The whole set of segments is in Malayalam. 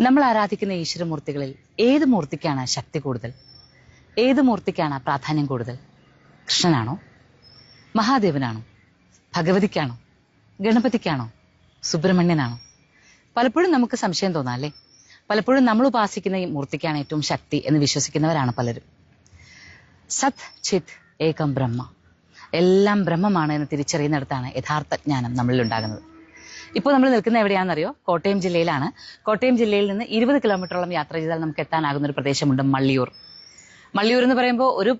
നമ്മൾ ആരാധിക്കുന്ന ഈശ്വരമൂർത്തികളിൽ ഏത് മൂർത്തിക്കാണ് ശക്തി കൂടുതൽ? ഏത് മൂർത്തിക്കാണ് പ്രാധാന്യം കൂടുതൽ? കൃഷ്ണനാണോ? മഹാദേവനാണോ? ഭഗവതിക്കാണോ? ഗണപതിക്കാണോ? സുബ്രഹ്മണ്യനാണോ? പലപ്പോഴും നമുക്ക് സംശയം തോന്നാം അല്ലേ? പലപ്പോഴും നമ്മൾ ഉപാസിക്കുന്ന ഈ മൂർത്തിക്കാണ് ഏറ്റവും ശക്തി എന്ന് വിശ്വസിക്കുന്നവരാണ് പലരും. സത് ചിത് ഏകം ബ്രഹ്മ. എല്ലാം ബ്രഹ്മമാണ് എന്ന് തിരിച്ചറിയുന്നിടത്താണ് യഥാർത്ഥ ജ്ഞാനം നമ്മളിൽ ഉണ്ടാകുന്നത്. ഇപ്പോൾ നമ്മൾ നിൽക്കുന്ന എവിടെയാണെന്നറിയോ? കോട്ടയം ജില്ലയിലാണ്. കോട്ടയം ജില്ലയിൽ നിന്ന് ഇരുപത് കിലോമീറ്ററോളം യാത്ര ചെയ്താൽ നമുക്ക് എത്താനാകുന്ന ഒരു പ്രദേശമുണ്ട് മള്ളിയൂർ. മള്ളിയൂർ എന്ന് പറയുമ്പോൾ ഒരു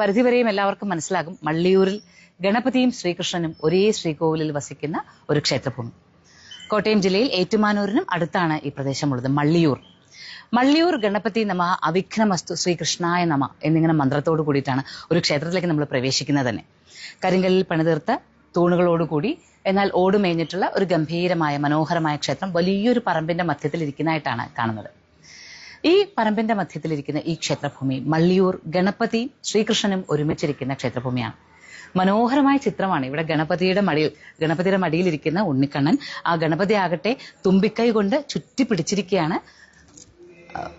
പരിധിവരെയും എല്ലാവർക്കും മനസ്സിലാകും. മള്ളിയൂരിൽ ഗണപതിയും ശ്രീകൃഷ്ണനും ഒരേ ശ്രീകോവിലിൽ വസിക്കുന്ന ഒരു ക്ഷേത്രഭൂമി. കോട്ടയം ജില്ലയിൽ ഏറ്റുമാനൂരിനും അടുത്താണ് ഈ പ്രദേശമുള്ളത് മള്ളിയൂർ. മള്ളിയൂർ ഗണപതി നമ അവിഘ്നമസ്തു ശ്രീകൃഷ്ണായ നമ എന്നിങ്ങനെ മന്ത്രത്തോട് കൂടിയിട്ടാണ് ഒരു ക്ഷേത്രത്തിലേക്ക് നമ്മൾ പ്രവേശിക്കുന്നത് തന്നെ. കരിങ്കല്ലിൽ പണിതീർത്ത തൂണുകളോടുകൂടി എന്നാൽ ഓടുമേഞ്ഞിട്ടുള്ള ഒരു ഗംഭീരമായ മനോഹരമായ ക്ഷേത്രം വലിയൊരു പറമ്പിന്റെ മധ്യത്തിൽ ഇരിക്കുന്നതായിട്ടാണ് കാണുന്നത്. ഈ പറമ്പിന്റെ മധ്യത്തിലിരിക്കുന്ന ഈ ക്ഷേത്രഭൂമി മള്ളിയൂർ ഗണപതി ശ്രീകൃഷ്ണനും ഒരുമിച്ചിരിക്കുന്ന ക്ഷേത്രഭൂമിയാണ്. മനോഹരമായ ചിത്രമാണ്. ഇവിടെ ഗണപതിയുടെ മടിയിൽ ഗണപതിയുടെ മടിയിലിരിക്കുന്ന ഉണ്ണിക്കണ്ണൻ ആ ഗണപതി ആകട്ടെ തുമ്പിക്കൈ കൊണ്ട് ചുറ്റി പിടിച്ചിരിക്കുകയാണ്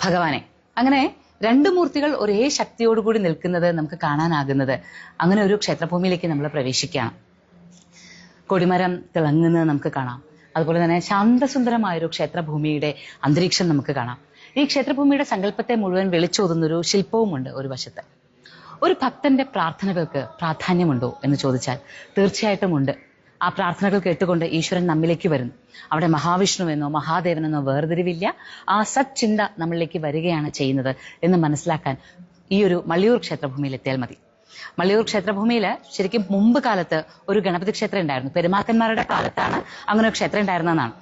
ഭഗവാനെ. അങ്ങനെ രണ്ട് മൂർത്തികൾ ഒരേ ശക്തിയോടുകൂടി നിൽക്കുന്നത് നമുക്ക് കാണാനാകുന്നത്. അങ്ങനെ ഒരു ക്ഷേത്രഭൂമിയിലേക്ക് നമ്മൾ പ്രവേശിക്കുകയാണ്. കൊടിമരം തിളങ്ങുന്നത് നമുക്ക് കാണാം. അതുപോലെ തന്നെ ശാന്തസുന്ദരമായ ഒരു ക്ഷേത്രഭൂമിയുടെ അന്തരീക്ഷം നമുക്ക് കാണാം. ഈ ക്ഷേത്രഭൂമിയുടെ സങ്കല്പത്തെ മുഴുവൻ വിളിച്ചോതുന്നൊരു ശില്പവുമുണ്ട് ഒരു വശത്ത്. ഒരു ഭക്തന്റെ പ്രാർത്ഥനകൾക്ക് പ്രാധാന്യമുണ്ടോ എന്ന് ചോദിച്ചാൽ തീർച്ചയായിട്ടും ഉണ്ട് ആ പ്രാർത്ഥനകൾ കേട്ടുകൊണ്ട് ഈശ്വരൻ നമ്മിലേക്ക് വരുന്നു. അവിടെ മഹാവിഷ്ണുവെന്നോ മഹാദേവനെന്നോ വേർതിരിവില്ല. ആ സച്ചിന്ത നമ്മളിലേക്ക് വരികയാണ് ചെയ്യുന്നത് എന്ന് മനസ്സിലാക്കാൻ ഈ ഒരു മള്ളിയൂർ ക്ഷേത്രഭൂമിയിൽ എത്തിയാൽ മതി. മള്ളിയൂർ ക്ഷേത്രഭൂമിയിൽ ശരിക്കും മുമ്പ് കാലത്ത് ഒരു ഗണപതി ക്ഷേത്രം ഉണ്ടായിരുന്നു. പെരുമാക്കന്മാരുടെ കാലത്താണ് അങ്ങനെ ഒരു ക്ഷേത്രം ഉണ്ടായിരുന്നതെന്നാണ്.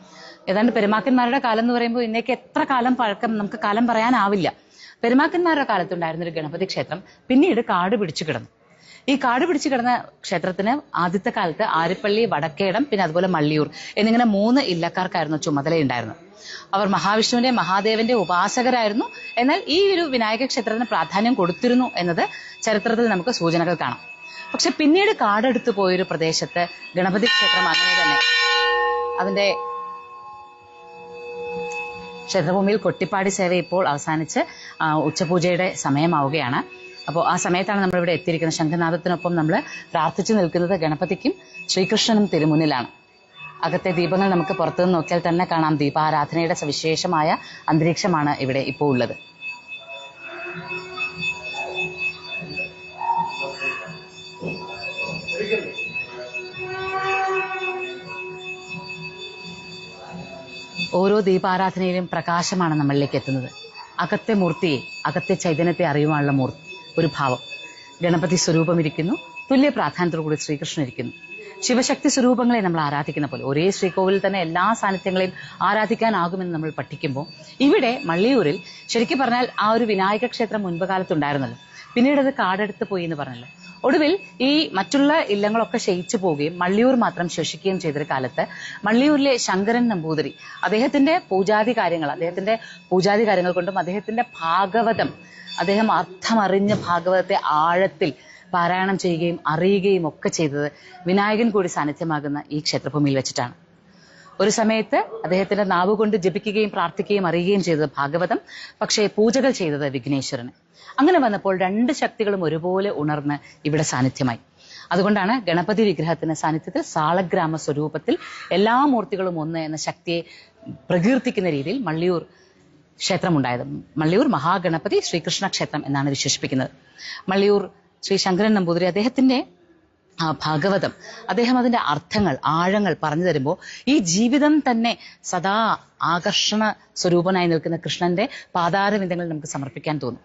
ഏതാണ്ട് പെരുമാക്കന്മാരുടെ കാലം എന്ന് പറയുമ്പോൾ ഇന്നേക്ക് എത്ര കാലം പഴക്കം നമുക്ക് കാലം പറയാനാവില്ല. പെരുമാക്കന്മാരുടെ കാലത്തുണ്ടായിരുന്ന ഒരു ഗണപതി ക്ഷേത്രം പിന്നീട് കാട് പിടിച്ചു കിടന്നു. ഈ കാട് പിടിച്ചു കിടന്ന ക്ഷേത്രത്തിന് ആദ്യത്തെ കാലത്ത് ആരിപ്പള്ളി വടക്കേടം പിന്നെ അതുപോലെ മള്ളിയൂർ എന്നിങ്ങനെ മൂന്ന് ഇല്ലക്കാർക്കായിരുന്നു ചുമതലയുണ്ടായിരുന്നത്. അവർ മഹാവിഷ്ണുവിന്റെ മഹാദേവന്റെ ഉപാസകരായിരുന്നു. എന്നാൽ ഈ ഒരു വിനായക ക്ഷേത്രത്തിന് പ്രാധാന്യം കൊടുത്തിരുന്നു എന്നത് ചരിത്രത്തിൽ നമുക്ക് സൂചനകൾ കാണാം. പക്ഷെ പിന്നീട് കാടെടുത്തു പോയൊരു പ്രദേശത്ത് ഗണപതി ക്ഷേത്രം അങ്ങനെ തന്നെ അതിന്റെ ക്ഷേത്രഭൂമിയിൽ കൊട്ടിപ്പാടി സേവ ഇപ്പോൾ അവസാനിച്ച് ഉച്ചപൂജയുടെ സമയമാവുകയാണ്. അപ്പോൾ ആ സമയത്താണ് നമ്മൾ ഇവിടെ എത്തിയിരിക്കുന്നത്. ശംഖനാഥത്തിനൊപ്പം നമ്മൾ പ്രാർത്ഥിച്ചു നിൽക്കുന്നത് ഗണപതിക്കും ശ്രീകൃഷ്ണനും തിരുമുന്നിലാണ്. അകത്തെ ദീപങ്ങൾ നമുക്ക് പുറത്തുനിന്ന് നോക്കിയാൽ തന്നെ കാണാം. ദീപാരാധനയുടെ സവിശേഷമായ അന്തരീക്ഷമാണ് ഇവിടെ ഇപ്പോൾ ഉള്ളത്. ഓരോ ദീപാരാധനയിലും പ്രകാശമാണ് നമ്മളിലേക്ക് എത്തുന്നത്. അകത്തെ മൂർത്തിയെ അകത്തെ ചൈതന്യത്തെ അറിയുവാനുള്ള മൂർത്തി ഒരു ഭാവം. ഗണപതി സ്വരൂപം ഇരിക്കുന്നു തുല്യ പ്രാധാന്യത്തോടുകൂടി ശ്രീകൃഷ്ണൻ ഇരിക്കുന്നു. ശിവശക്തി സ്വരൂപങ്ങളെ നമ്മൾ ആരാധിക്കുന്ന പോലെ ഒരേ ശ്രീകോവിലിൽ തന്നെ എല്ലാ സാന്നിധ്യങ്ങളെയും ആരാധിക്കാനാകുമെന്ന് നമ്മൾ പഠിക്കുമ്പോൾ ഇവിടെ മള്ളിയൂരിൽ ശരിക്കും പറഞ്ഞാൽ ആ ഒരു വിനായക ക്ഷേത്രം മുൻപ് കാലത്തുണ്ടായിരുന്നല്ലോ പിന്നീട് അത് കാടെടുത്ത് പോയി എന്ന് പറഞ്ഞല്ലോ. ഒടുവിൽ ഈ മറ്റുള്ള ഇല്ലങ്ങളൊക്കെ ക്ഷയിച്ചു പോവുകയും മള്ളിയൂർ മാത്രം ശേഷിക്കുകയും ചെയ്തൊരു കാലത്ത് മള്ളിയൂരിലെ ശങ്കരൻ നമ്പൂതിരി അദ്ദേഹത്തിന്റെ പൂജാതി കാര്യങ്ങൾ അദ്ദേഹത്തിന്റെ പൂജാതി കാര്യങ്ങൾ കൊണ്ടും അദ്ദേഹത്തിന്റെ ഭാഗവതം അദ്ദേഹം അർത്ഥമറിഞ്ഞ ഭാഗവതത്തെ ആഴത്തിൽ പാരായണം ചെയ്യുകയും അറിയുകയും ഒക്കെ ചെയ്തത് വിനായകൻ കൂടി സാന്നിധ്യമാകുന്ന ഈ ക്ഷേത്രഭൂമിയിൽ വെച്ചിട്ടാണ്. ഒരു സമയത്ത് അദ്ദേഹത്തിന്റെ നാവ് കൊണ്ട് ജപിക്കുകയും പ്രാർത്ഥിക്കുകയും അറിയുകയും ചെയ്തത് ഭാഗവതം പക്ഷേ പൂജകൾ ചെയ്തത് വിഘ്നേശ്വരന് അങ്ങനെ വന്നപ്പോൾ രണ്ട് ശക്തികളും ഒരുപോലെ ഉണർന്ന് ഇവിടെ സാന്നിധ്യമായി. അതുകൊണ്ടാണ് ഗണപതി വിഗ്രഹത്തിന്റെ സാന്നിധ്യത്തിൽ സാളഗ്രാമ സ്വരൂപത്തിൽ എല്ലാ മൂർത്തികളും ഒന്ന് എന്ന ശക്തിയെ പ്രകീർത്തിക്കുന്ന രീതിയിൽ മള്ളിയൂർ ക്ഷേത്രമുണ്ടായത്. മള്ളിയൂർ മഹാഗണപതി ശ്രീകൃഷ്ണ ക്ഷേത്രം എന്നാണ് വിശേഷിപ്പിക്കുന്നത്. മള്ളിയൂർ ശ്രീ ശങ്കരൻ നമ്പൂതിരി അദ്ദേഹത്തിന്റെ ആ ഭാഗവതം. അദ്ദേഹം അതിന്റെ അർത്ഥങ്ങൾ ആഴങ്ങൾ പറഞ്ഞു തരുമ്പോൾ ഈ ജീവിതം തന്നെ സദാ ആകർഷണ സ്വരൂപനായി നിൽക്കുന്ന കൃഷ്ണന്റെ പാതാരവിന്ദങ്ങൾ നമുക്ക് സമർപ്പിക്കാൻ തോന്നും.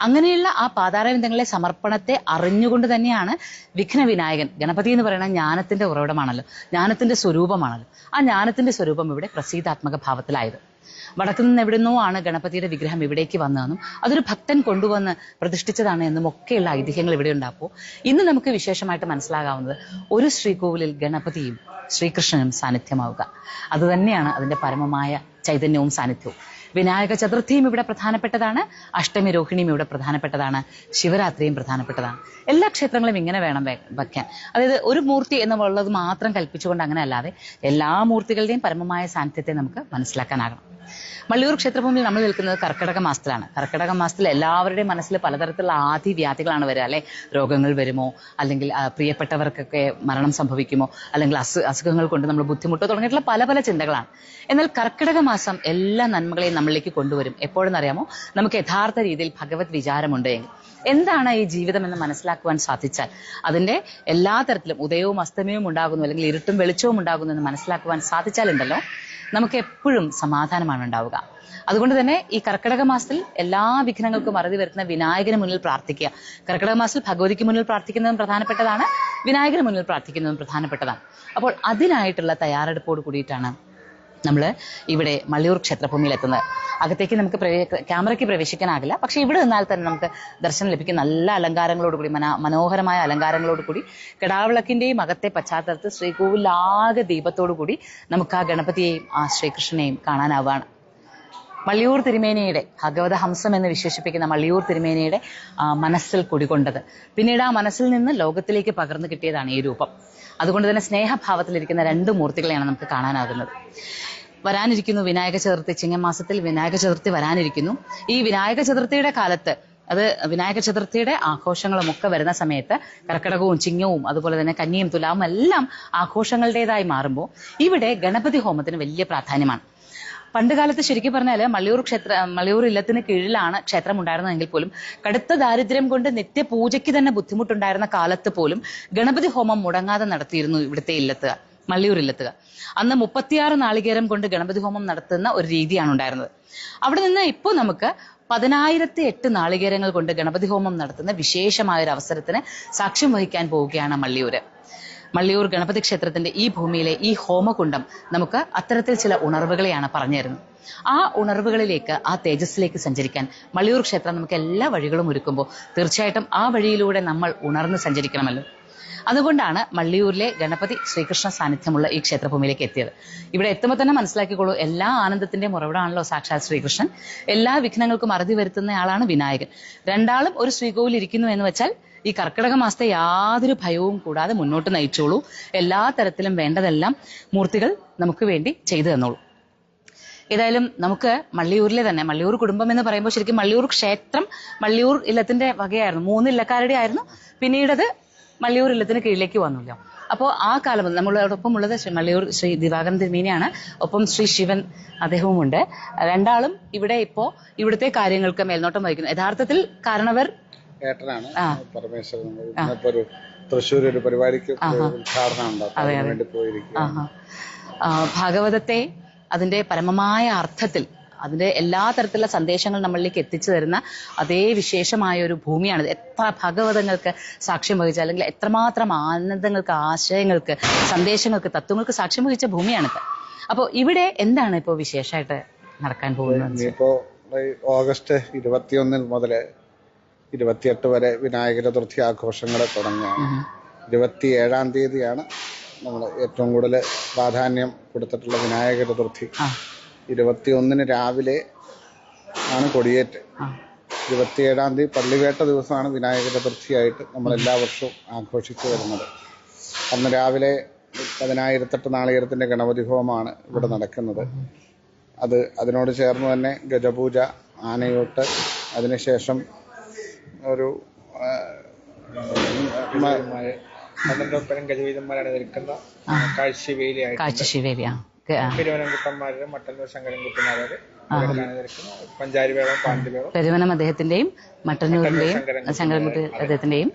അങ്ങനെയുള്ള ആ പാതാരവിന്ദങ്ങളെ സമർപ്പണത്തെ അറിഞ്ഞുകൊണ്ട് തന്നെയാണ് വിഘ്ന വിനായകൻ ഗണപതി എന്ന് പറയുന്ന ജ്ഞാനത്തിന്റെ ഉറവിടമാണല്ലോ. ജ്ഞാനത്തിന്റെ സ്വരൂപമാണല്ലോ. ആ ജ്ഞാനത്തിന്റെ സ്വരൂപം ഇവിടെ പ്രസീതാത്മക ഭാവത്തിലായത്. വടക്കു നിന്ന് എവിടുന്നോ ആണ് ഗണപതിയുടെ വിഗ്രഹം ഇവിടേക്ക് വന്നതെന്നും അതൊരു ഭക്തൻ കൊണ്ടുവന്ന് പ്രതിഷ്ഠിച്ചതാണ് എന്നും ഒക്കെയുള്ള ഐതിഹ്യങ്ങൾ ഇവിടെ ഉണ്ടാപ്പോൾ ഇന്ന് നമുക്ക് വിശേഷമായിട്ട് മനസ്സിലാകാവുന്നത് ഒരു ശ്രീകോവിലിൽ ഗണപതിയും ശ്രീകൃഷ്ണനും സാന്നിധ്യമാവുക. അതുതന്നെയാണ് അതിന്റെ പരമമായ ചൈതന്യവും സാന്നിധ്യവും. വിനായക ചതുർത്ഥിയും ഇവിടെ പ്രധാനപ്പെട്ടതാണ്. അഷ്ടമി രോഹിണിയും ഇവിടെ പ്രധാനപ്പെട്ടതാണ്. ശിവരാത്രിയും പ്രധാനപ്പെട്ടതാണ്. എല്ലാ ക്ഷേത്രങ്ങളും ഇങ്ങനെ വേണം വയ്ക്കാൻ. അതായത് ഒരു മൂർത്തി എന്നുള്ളത് മാത്രം കൽപ്പിച്ചുകൊണ്ട് അങ്ങനെ അല്ലാതെ എല്ലാ മൂർത്തികളുടെയും പരമമായ സാന്നിധ്യത്തെ നമുക്ക് മനസ്സിലാക്കാനാകണം. മള്ളിയൂർ ക്ഷേത്രഭൂമിയിൽ നമ്മൾ നിൽക്കുന്നത് കർക്കിടക മാസത്തിലാണ്. കർക്കിടക മാസത്തിൽ എല്ലാവരുടെയും മനസ്സിൽ പലതരത്തിലുള്ള ആദി വ്യാധികളാണ് വരിക. അല്ലെ രോഗങ്ങൾ വരുമോ? അല്ലെങ്കിൽ പ്രിയപ്പെട്ടവർക്കൊക്കെ മരണം സംഭവിക്കുമോ? അല്ലെങ്കിൽ അസു അസുഖങ്ങൾ കൊണ്ട് നമ്മൾ ബുദ്ധിമുട്ടോ തുടങ്ങിയിട്ടുള്ള പല പല ചിന്തകളാണ്. എന്നാൽ കർക്കിടക മാസം എല്ലാ നന്മകളെയും നമ്മളിലേക്ക് കൊണ്ടുവരും. എപ്പോഴെന്നറിയാമോ? നമുക്ക് യഥാർത്ഥ രീതിയിൽ ഭഗവത് വിചാരമുണ്ട് എങ്കിൽ. എന്താണ് ഈ ജീവിതം എന്ന് മനസ്സിലാക്കുവാൻ സാധിച്ചാൽ? അതിന്റെ എല്ലാ തരത്തിലും ഉദയവും അസ്തമയവും ഉണ്ടാകുന്നു അല്ലെങ്കിൽ ഇരുട്ടും വെളിച്ചവും ഉണ്ടാകുന്നു എന്ന് മനസ്സിലാക്കുവാൻ സാധിച്ചാലുണ്ടല്ലോ നമുക്ക് എപ്പോഴും സമാധാനമാണ് ഉണ്ടാവുക. അതുകൊണ്ട് തന്നെ ഈ കർക്കിടക മാസത്തിൽ എല്ലാ വിഘ്നങ്ങൾക്കും അറുതി വരുത്തുന്ന വിനായകന് മുന്നിൽ പ്രാർത്ഥിക്കുക. കർക്കിടക മാസത്തിൽ ഭഗവതിക്ക് മുന്നിൽ പ്രാർത്ഥിക്കുന്നതും പ്രധാനപ്പെട്ടതാണ് വിനായകന് മുന്നിൽ പ്രാർത്ഥിക്കുന്നതും പ്രധാനപ്പെട്ടതാണ്. അപ്പോൾ അതിനായിട്ടുള്ള തയ്യാറെടുപ്പോട് കൂടിയിട്ടാണ് നമ്മൾ ഇവിടെ മള്ളിയൂർ ക്ഷേത്രഭൂമിയിൽ എത്തുന്നത് അകത്തേക്ക് നമുക്ക് ക്യാമറയ്ക്ക് പ്രവേശിക്കാനാകില്ല. പക്ഷെ ഇവിടെ നിന്നാൽ തന്നെ നമുക്ക് ദർശനം ലഭിക്കും. നല്ല അലങ്കാരങ്ങളോട് കൂടി മന മനോഹരമായ അലങ്കാരങ്ങളോട് കൂടി കിടാവിളക്കിന്റെയും അകത്തെ പശ്ചാത്തലത്തിൽ ശ്രീകോവിലാകെ ദീപത്തോടു കൂടി നമുക്ക് ആ ഗണപതിയെയും ആ ശ്രീകൃഷ്ണനെയും കാണാനാവുകയാണ്. മള്ളിയൂർ തിരുമേനിയുടെ ഭഗവത ഹംസം എന്ന് വിശേഷിപ്പിക്കുന്ന മള്ളിയൂർ തിരുമേനിയുടെ മനസ്സിൽ കുടികൊണ്ടത് പിന്നീട് ആ മനസ്സിൽ നിന്ന് ലോകത്തിലേക്ക് പകർന്നു കിട്ടിയതാണ് ഈ രൂപം. അതുകൊണ്ട് തന്നെ സ്നേഹഭാവത്തിലിരിക്കുന്ന രണ്ട് മൂർത്തികളെയാണ് നമുക്ക് കാണാനാകുന്നത്. വരാനിരിക്കുന്നു. വിനായക ചതുർത്ഥി ചിങ്ങമാസത്തിൽ വിനായക ചതുർത്ഥി വരാനിരിക്കുന്നു. ഈ വിനായക ചതുർത്ഥിയുടെ കാലത്ത് അത് വിനായക ചതുർത്ഥിയുടെ ആഘോഷങ്ങളും ഒക്കെ വരുന്ന സമയത്ത് കർക്കിടകവും ചിങ്ങവും അതുപോലെ തന്നെ കന്നിയും തുലാവും എല്ലാം ആഘോഷങ്ങളുടേതായി മാറുമ്പോൾ ഇവിടെ ഗണപതി ഹോമത്തിന് വലിയ പ്രാധാന്യമാണ്. പണ്ടുകാലത്ത് ശരിക്കും പറഞ്ഞാൽ മള്ളിയൂർ ക്ഷേത്ര മള്ളിയൂർ ഇല്ലത്തിന് കീഴിലാണ് ക്ഷേത്രം ഉണ്ടായിരുന്നതെങ്കിൽ പോലും കടുത്ത ദാരിദ്ര്യം കൊണ്ട് നിത്യപൂജയ്ക്ക് തന്നെ ബുദ്ധിമുട്ടുണ്ടായിരുന്ന കാലത്ത് പോലും ഗണപതി ഹോമം മുടങ്ങാതെ നടത്തിയിരുന്നു ഇവിടുത്തെ ഇല്ലത്തുക മള്ളിയൂർ ഇല്ലത്തുക അന്ന് മുപ്പത്തിയാറ് നാളികേരം കൊണ്ട് ഗണപതി ഹോമം നടത്തുന്ന ഒരു രീതിയാണ് ഉണ്ടായിരുന്നത്. അവിടെ നിന്ന് ഇപ്പോൾ നമുക്ക് പതിനായിരത്തി എട്ട് നാളികേരങ്ങൾ കൊണ്ട് ഗണപതി ഹോമം നടത്തുന്ന വിശേഷമായ ഒരു അവസരത്തിന് സാക്ഷ്യം വഹിക്കാൻ പോവുകയാണ് മള്ളിയൂര്. മള്ളിയൂർ ഗണപതി ക്ഷേത്രത്തിന്റെ ഈ ഭൂമിയിലെ ഈ ഹോമകുണ്ടം നമുക്ക് അത്തരത്തിൽ ചില ഉണർവുകളെയാണ് പറഞ്ഞു തരുന്നത്. ആ ഉണർവുകളിലേക്ക് ആ തേജസ്സിലേക്ക് സഞ്ചരിക്കാൻ മള്ളിയൂർ ക്ഷേത്രം നമുക്ക് എല്ലാ വഴികളും ഒരുക്കുമ്പോൾ തീർച്ചയായിട്ടും ആ വഴിയിലൂടെ നമ്മൾ ഉണർന്ന് സഞ്ചരിക്കണമല്ലോ. അതുകൊണ്ടാണ് മള്ളിയൂരിലെ ഗണപതി ശ്രീകൃഷ്ണ സാന്നിധ്യമുള്ള ഈ ക്ഷേത്രഭൂമിയിലേക്ക് എത്തിയത്. ഇവിടെ എത്തുമ്പോൾ തന്നെ മനസ്സിലാക്കിക്കോളൂ എല്ലാ ആനന്ദത്തിന്റെ ഉറവിടമാണല്ലോ സാക്ഷാത് ശ്രീകൃഷ്ണൻ. എല്ലാ വിഘ്നങ്ങൾക്കും അറുതി വരുത്തുന്ന ആളാണ് വിനായകൻ. രണ്ടാളും ഒരു ശ്രീകോവിൽ ഇരിക്കുന്നു എന്ന് വെച്ചാൽ ഈ കർക്കിടക മാസത്തെ യാതൊരു ഭയവും കൂടാതെ മുന്നോട്ട് നയിച്ചോളൂ. എല്ലാ തരത്തിലും വേണ്ടതെല്ലാം മൂർത്തികൾ നമുക്ക് വേണ്ടി ചെയ്തു തന്നോളൂ. ഏതായാലും നമുക്ക് മള്ളിയൂരിലെ തന്നെ മള്ളിയൂർ കുടുംബം എന്ന് പറയുമ്പോൾ ശരിക്കും മള്ളിയൂർ ക്ഷേത്രം മള്ളിയൂർ ഇല്ലത്തിന്റെ വകയായിരുന്നു. മൂന്ന് ഇല്ലക്കാരുടെ ആയിരുന്നു. പിന്നീടത് മള്ളിയൂർ ഇല്ലത്തിന് കീഴിലേക്ക് വന്നല്ലോ. അപ്പോൾ ആ കാലം നമ്മൾ നമ്മളോടൊപ്പം ഉള്ളത് ശ്രീ മള്ളിയൂർ ശ്രീ ദിവാകരൻ തിരുമേനിയാണ്. ഒപ്പം ശ്രീ ശിവൻ അദ്ദേഹവും ഉണ്ട് രണ്ടാളും ഇവിടെ ഇപ്പോ ഇവിടുത്തെ കാര്യങ്ങൾക്ക് മേൽനോട്ടം വഹിക്കുന്നു. യഥാർത്ഥത്തിൽ കാരണവർ ഏട്ടനാണ്. പരമേശ്വരൻ ഒരു തൃശ്ശൂർ ഒരു പരിപാടിക്ക് ഉദ്ഘാടനം ഭാഗവതത്തെ അതിന്റെ പരമമായ അർത്ഥത്തിൽ അതിന്റെ എല്ലാ തരത്തിലുള്ള സന്ദേശങ്ങൾ നമ്മളിലേക്ക് എത്തിച്ചു തരുന്ന അതേ വിശേഷമായ ഒരു ഭൂമിയാണ് എത്ര ഭഗവതങ്ങൾക്ക് സാക്ഷ്യം വഹിച്ച അല്ലെങ്കിൽ എത്രമാത്രം ആനന്ദങ്ങൾക്ക് ആശയങ്ങൾക്ക് സന്ദേശങ്ങൾക്ക് തത്വങ്ങൾക്ക് സാക്ഷ്യം വഹിച്ച ഭൂമിയാണിത്. അപ്പോൾ ഇവിടെ എന്താണ് ഇപ്പോൾ വിശേഷമായിട്ട് നടക്കാൻ പോകുന്നത്? ഇപ്പോൾ ഓഗസ്റ്റ് ഇരുപത്തിയൊന്നിൽ മുതൽ ഇരുപത്തിയെട്ട് വരെ വിനായക ചതുർത്ഥി ആഘോഷങ്ങൾ തുടങ്ങുകയാണ്. ഇരുപത്തിയേഴാം തീയതിയാണ് നമ്മൾ ഏറ്റവും കൂടുതൽ പ്രാധാന്യം കൊടുത്തിട്ടുള്ള വിനായക ചതുർത്ഥി. ആ ഇരുപത്തിയൊന്നിന് രാവിലെ ആണ് കൊടിയേറ്റ്. ഇരുപത്തിയേഴാം തീയതി പള്ളിവേട്ട ദിവസമാണ് വിനായക ചതുർത്ഥിയായിട്ട് നമ്മൾ എല്ലാ വർഷവും ആഘോഷിച്ചു വരുന്നത്. അന്ന് രാവിലെ പതിനായിരത്തെട്ട് നാളികേരത്തിന്റെ ഗണപതി ഹോമമാണ് ഇവിടെ നടക്കുന്നത്. അത് അതിനോട് ചേർന്ന് തന്നെ ഗജപൂജ ആനയൂട്ട് അതിനുശേഷം ഒരു പന്ത്രണ്ട് പന്ത്രണ്ടൊപ്പരം ഗജവീതന്മാരാണ് നിൽക്കുന്ന കാഴ്ച ശിവേലി ആ. മട്ടന്നൂർ ശങ്കരൻകുട്ടന്മാരും ഇവരൊക്കെയാണ് നിൽക്കുന്നത് പഞ്ചാരി വേളം പെരുവനം അദ്ദേഹത്തിന്റെയും മട്ടന്നൂരിന്റെയും ശങ്കരൻകുട്ടി അദ്ദേഹത്തിന്റെയും